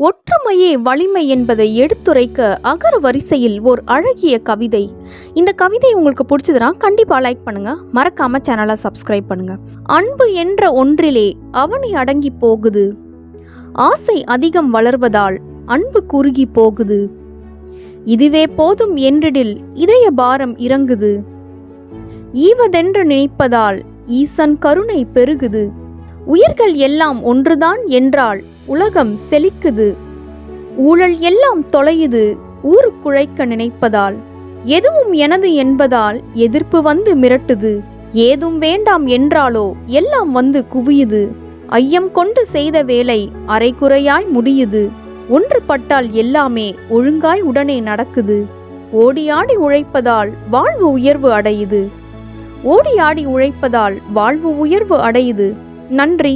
ஒற்றுமையே வலிமை என்பதை எடுத்துரைக்க அகர வரிசையில் ஓர் அழகிய கவிதை. இந்த கவிதை உங்களுக்கு பிடிச்சதுன்னா கண்டிப்பாக லைக் பண்ணுங்க. மறக்காம சேனலை சப்ஸ்கிரைப் பண்ணுங்க. அன்பு என்ற ஒன்றிலே அவனி அடங்கி போகுது. ஆசை அதிகம் வளர்வதால் அன்பு குறுகி போகுது. இதுவே போதும் என்றிடில் இதய பாரம் இறங்குது. ஈவதென்று நினைப்பதால் ஈசன் கருணை பெருகுது. உயிர்கள் எல்லாம் ஒன்றுதான் என்றால் உலகம் செழிக்குது. ஊழல் எல்லாம் தொலையுது ஊருக்குழைக்க நினைப்பதால். எதுவும் எனது என்பதால் எதிர்ப்பு வந்து மிரட்டுது. ஏதும் வேண்டாம் என்றாலோ எல்லாம் வந்து குவியுது. ஐயம் கொண்டு செய்த வேலை அரைகுறையாய் முடியுது. ஒன்றுபட்டால் எல்லாமே ஒழுங்காய் உடனே நடக்குது. ஓடியாடி உழைப்பதால் வாழ்வு உயர்வு அடையுது. ஓடி ஆடி உழைப்பதால் வாழ்வு உயர்வு அடையுது. நன்றி.